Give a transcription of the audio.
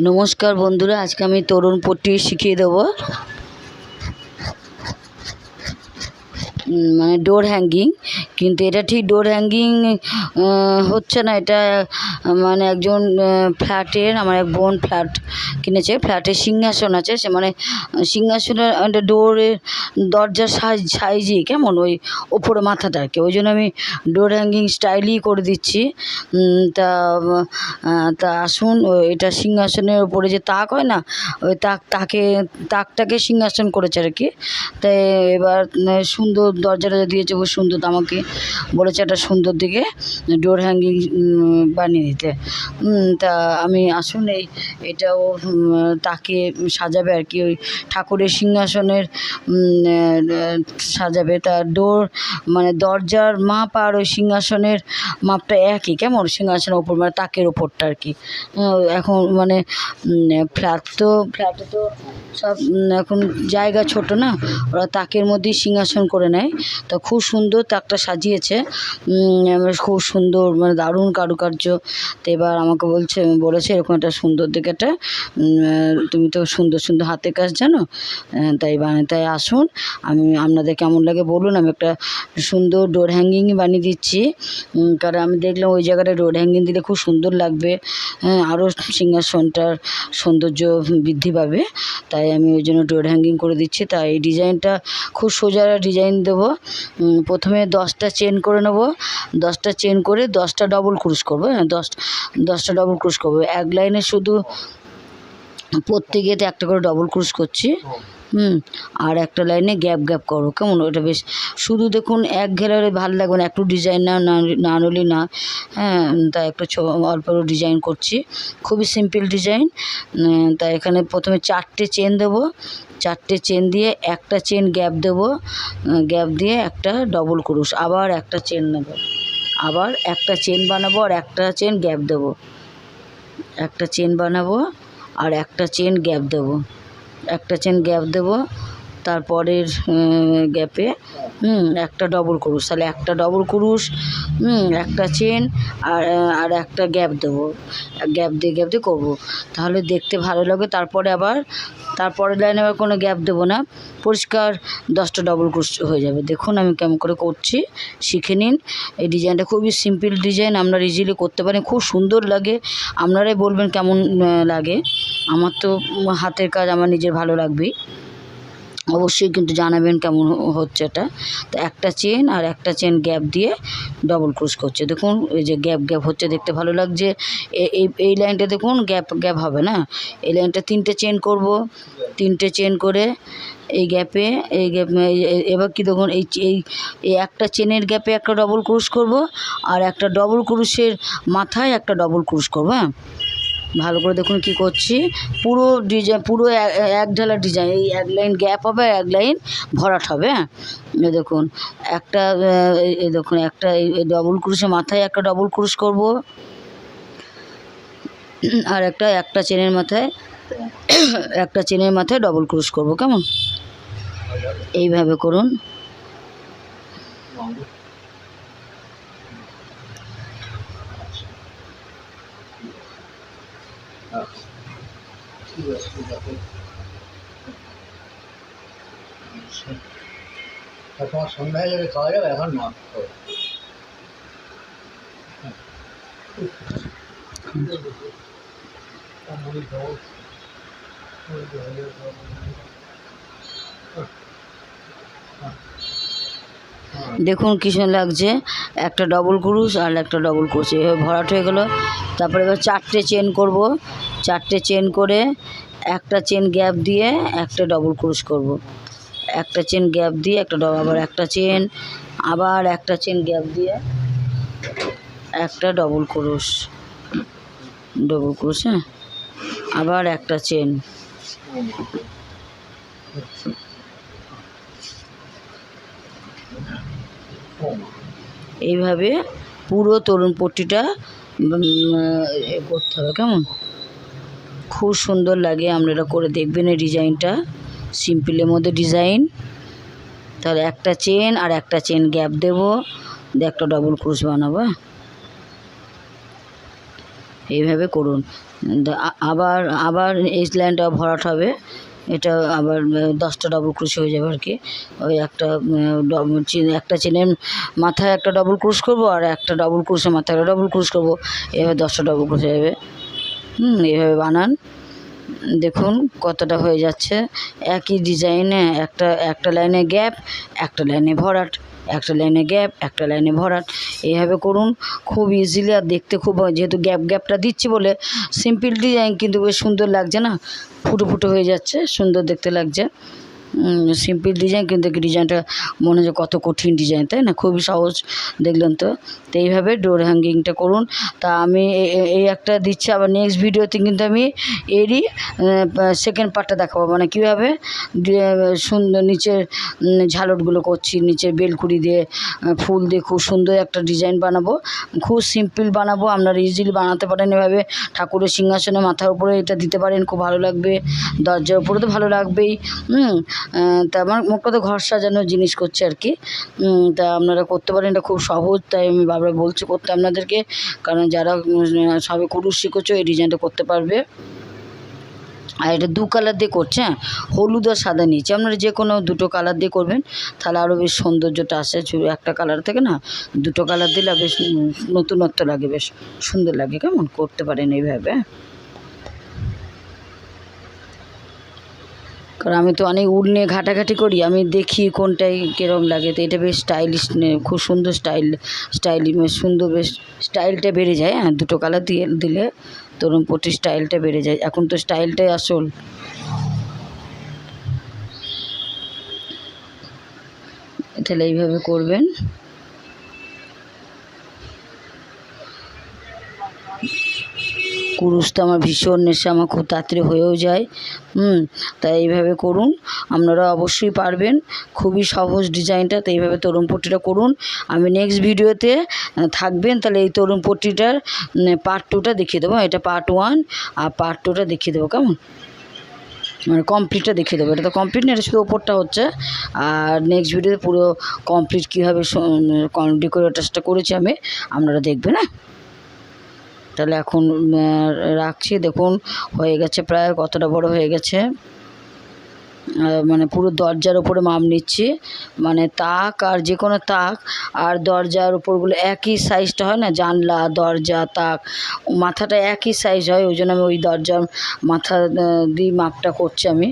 নমস্কার বন্ধুরা, আজকে আমি তরুণ পট্টি শিখিয়ে দেব। মানে ডোর হ্যাঙ্গিং কিন্তু এটা ঠিক ডোর হ্যাঙ্গিং হচ্ছে না, এটা মানে একজন ফ্ল্যাটের আমার এক বোন ফ্ল্যাট কিনেছে, ফ্ল্যাটের সিংহাসন আছে, সে মানে সিংহাসনের একটা ডোরের দরজার সাইজ, সাইজই কেমন? ওই ওপরে মাথাটা আর কি। ওই জন্য আমি ডোর হ্যাঙ্গিং স্টাইলই করে দিচ্ছি। তা তা আসুন এটা সিংহাসনের ওপরে যে তাক হয় না, ওই তাক, তাকে, তাকটাকে সিংহাসন করেছে আর কি। তাই এবার সুন্দর দরজাটা দিয়েছে, খুব সুন্দর, আমাকে বলেছে একটা সুন্দর দিকে ডোর হ্যাঙ্গিং বানিয়ে দিতে তা আমি আসুন এই এটাও তাকে সাজাবে আর কি। ওই ঠাকুরের সিংহাসনের সাজাবে। তা ডোর মানে দরজার মাপ আর ওই সিংহাসনের মাপটা একই। কেমন সিংহাসনের ওপর মানে তাকের ওপরটা আর কি। এখন মানে ফ্ল্যাট তো, ফ্ল্যাটে তো সব এখন জায়গা ছোট না। ওরা তাকের মধ্যেই সিংহাসন করে নেয়। তো খুব সুন্দর তাকটা সাজিয়েছে। খুব সুন্দর মানে দারুণ কারুকার্য। তো এবার আমাকে বলছে, বলেছে এরকম একটা সুন্দর দিকে একটা তুমি তো সুন্দর সুন্দর হাতের কাজ জানো তাই বানিয়ে তাই আসুন, আমি, আপনাদের কেমন লাগে বলুন, আমি একটা সুন্দর ডোর হ্যাঙ্গিং বানিয়ে দিচ্ছি কারণ আমি দেখলাম ওই জায়গাটা ডোর হ্যাঙ্গিং দিলে খুব সুন্দর লাগবে হ্যাঁ আরও সিংহাসনটার সৌন্দর্য বৃদ্ধি পাবে, তাই আমি ওই জন্য ডোর হ্যাঙ্গিং করে দিচ্ছি, তাই এই ডিজাইনটা খুব সোজা ডিজাইন দেবো প্রথমে দশটা চেন করে নেব, দশটা চেন করে দশটা ডবল ক্রুশ করব হ্যাঁ দশ দশটা ডবল ক্রুশ করব। এক লাইনে শুধু প্রত্যেকেতে একটা করে ডবল ক্রুশ করছি। হুম, আর একটা লাইনে গ্যাপ গ্যাপ করো কেমন? ওটা বেশ, শুধু দেখুন এক ঘেরারে ভালো লাগবে না, একটু ডিজাইন না, না- না হ্যাঁ তাই একটু ছো- অল্প অল্প ডিজাইন করছি। খুবই সিম্পল ডিজাইন তাই এখানে প্রথমে চারটে চেন দেবো। চারটে চেন দিয়ে একটা চেন গ্যাপ দেবো। গ্যাপ দিয়ে একটা ডবল ক্রুশ আবার একটা চেন নেব। আবার একটা চেন বানাবো আর একটা চেন গ্যাপ দেবো। একটা চেন বানাবো আর একটা চেন গ্যাপ দেবো। একটা চেন গ্যাপ দেবো তারপরের গ্যাপে একটা ডবল ক্রুশ। তাহলে একটা ডবল ক্রুশ, হুম, একটা চেন আর আর একটা গ্যাপ দেবো। গ্যাপ দিয়ে গ্যাপ দিয়ে করব। তাহলে দেখতে ভালো লাগে। তারপরে আবার, তারপরের লাইনে আবার কোনো গ্যাপ দেবো না। পরিষ্কার দশটা ডবল ক্রুশ হয়ে যাবে। দেখুন আমি কেমন করে করছি। শিখে নিন। এই ডিজাইনটা খুবই সিম্পল ডিজাইন। আপনারা ইজিলি করতে পারেন। খুব সুন্দর লাগে। আপনারাই বলবেন কেমন লাগে। আমার তো হাতের কাজ আমার নিজের ভালো লাগবেই। অবশ্যই কিন্তু জানাবেন কেমন হচ্ছে এটা। তো একটা চেন আর একটা চেন গ্যাপ দিয়ে ডবল ক্রুশ করছে। দেখুন, এই যে গ্যাপ গ্যাপ হচ্ছে, দেখতে ভালো লাগছে। এই এই লাইনটা দেখুন গ্যাপ গ্যাপ হবে না? এই লাইনটা তিনটে চেন করব। তিনটে চেন করে এই গ্যাপে এই গ্যাপ এবার কি দেখুন, এই এই একটা চেনের গ্যাপে একটা ডবল ক্রুশ করব আর একটা ডবল ক্রুশের মাথায় একটা ডবল ক্রুশ করব হ্যাঁ? ভালো করে দেখুন কি করছি। পুরো ডিজাইন, পুরো এক ঢালা ডিজাইন, এই এক লাইন গ্যাপ হবে, এক লাইন ভরাট হবে হ্যাঁ? দেখুন, একটা এই- দেখুন, একটা, এই ডবল ক্রুশের মাথায় একটা ডবল ক্রুশ করব। আর একটা একটা চেনের মাথায়, একটা চেনের মাথায় ডবল ক্রুশ করব, কেমন? এইভাবে করুন। তা তোমার সন্ধ্যা হয়ে যাবে খাওয়া যাবে? এখন না। দেখুন কি সুন্দর লাগছে। একটা ডবল ক্রুশ আর একটা ডবল ক্রুশ এভাবে ভরাট হয়ে গেল। তারপরে এবার চারটে চেন করব। চারটে চেন করে একটা চেন গ্যাপ দিয়ে একটা ডবল ক্রুশ করব। একটা চেন গ্যাপ দিয়ে একটা ডবল আবার একটা চেন আবার একটা চেন গ্যাপ দিয়ে একটা ডবল ক্রুশ ডবল ক্রুশ হ্যাঁ? আবার একটা চেন এইভাবে পুরো তরুণ পট্টিটা করতে হবে, কেমন? খুব সুন্দর লাগে আপনারা করে দেখবেন এই ডিজাইনটা। সিম্পলের মধ্যে ডিজাইন। তাহলে একটা চেন আর একটা চেন গ্যাপ দেবো, দিয়ে একটা ডবল ক্রুশ বানাবো হ্যাঁ। এইভাবে করুন। আবার আবার এই লাইনটা ভরাট হবে। এটা আবার দশটা ডবল ক্রুশ হয়ে যাবে আর কি ওই একটা একটা চেনের মাথায় একটা ডবল ক্রুশ করব আর একটা ডবল ক্রুশের মাথায় একটা ডবল ক্রুশ করব। এভাবে দশটা ডবল ক্রুশ হয়ে যাবে। হুম এইভাবে বানান। দেখুন কতটা হয়ে যাচ্ছে। একই ডিজাইনে একটা একটা লাইনে গ্যাপ একটা লাইনে ভরাট, একটা লাইনে গ্যাপ একটা লাইনে ভরাট। এইভাবে করুন। খুব ইজিলি আর দেখতে খুব যেহেতু গ্যাপ গ্যাপটা দিচ্ছি বলে সিম্পল ডিজাইন কিন্তু বেশ সুন্দর লাগছে না? ফুটো ফুটো হয়ে যাচ্ছে, সুন্দর দেখতে লাগছে। সিম্পল ডিজাইন কিন্তু ডিজাইনটা মনে হচ্ছে কত কঠিন ডিজাইন তাই না? খুবই সহজ, দেখলেন তো। তো এইভাবে ডোর হ্যাঙ্গিংটা করুন। তা আমি এই একটা দিচ্ছি, আবার নেক্সট ভিডিওতে কিন্তু আমি এরই সেকেন্ড পার্টটা দেখাবো। মানে কীভাবে সুন্দর নিচের ঝালটগুলো করছি, নিচের বেলকুড়ি দিয়ে ফুল দিয়ে খুব সুন্দর একটা ডিজাইন বানাবো। খুব সিম্পল বানাবো, আপনারা ইজিলি বানাতে পারেন এভাবে। ঠাকুরের সিংহাসনে মাথার উপরে এটা দিতে পারেন, খুব ভালো লাগবে। দরজার উপরে তো ভালো লাগবেই। হুম তা আমার মোট কথা ঘর সাজানোর জিনিস করছে আর কি। তা আপনারা করতে পারেন, এটা খুব সহজ, তাই আমি বারবার বলছি করতে আপনাদেরকে। কারণ যারা সবে কুরুশ শিখেছো, এই ডিজাইনটা করতে পারবে। আর এটা দু কালার দিয়ে করছে হ্যাঁ? হলুদ আর সাদা নিচে। আপনারা যে কোনো দুটো কালার দিয়ে করবেন, তাহলে আরও বেশ সৌন্দর্যটা আসে। একটা কালার থেকে না, দুটো কালার দিলে বেশ নতুনত্ব লাগে, বেশ সুন্দর লাগে। কেমন? করতে পারেন এইভাবে কারণ আমি তো অনেক উল নিয়ে ঘাটাঘাটি করি, আমি দেখি কোনটাই কীরকম লাগে। তো এটা বেশ স্টাইলিশ খুব সুন্দর স্টাইল স্টাইলি বেশ সুন্দর বেশ স্টাইলটা বেড়ে যায় হ্যাঁ দুটো কালার দিয়ে, দিলে তরুণ পটি স্টাইলটা বেড়ে যায়। এখন তো স্টাইলটাই আসল। তাহলে এইভাবে করবেন। কুরুশ তো আমার ভীষণ নেশা, আমার খুব তাড়াতাড়ি হয়েও যায়। হুম, তাই এইভাবে করুন। আপনারা অবশ্যই পারবেন। খুবই সহজ ডিজাইনটা তো এইভাবে তরুণ পট্টিটা করুন। আমি নেক্সট ভিডিওতে থাকবেন, তাহলে এই তরুণ পট্টিটার পার্ট টুটা দেখিয়ে দেবো। এটা পার্ট ওয়ান আর পার্ট টুটা দেখিয়ে দেবো, কেমন? মানে কমপ্লিটটা দেখিয়ে দেবো। এটা তো কমপ্লিট না, এটা শুধু ওপরটা হচ্ছে। আর নেক্সট ভিডিওতে পুরো কমপ্লিট কীভাবে ডেকোরেটার্সটা করেছি আমি, আপনারা দেখবেন হ্যাঁ? তাহলে এখন রাখছি। দেখুন, হয়ে গেছে প্রায় কতটা বড় হয়ে গেছে। মানে পুরো দরজার উপরে মাপ নিচ্ছি। মানে তাক আর যে কোনো তাক আর দরজার উপরগুলো একই সাইজটা হয় না? জানলা, দরজা, তাক। মাথাটা একই সাইজ হয়, ওই জন্য আমি ওই দরজার মাথা দিয়ে মাপটা করছি আমি।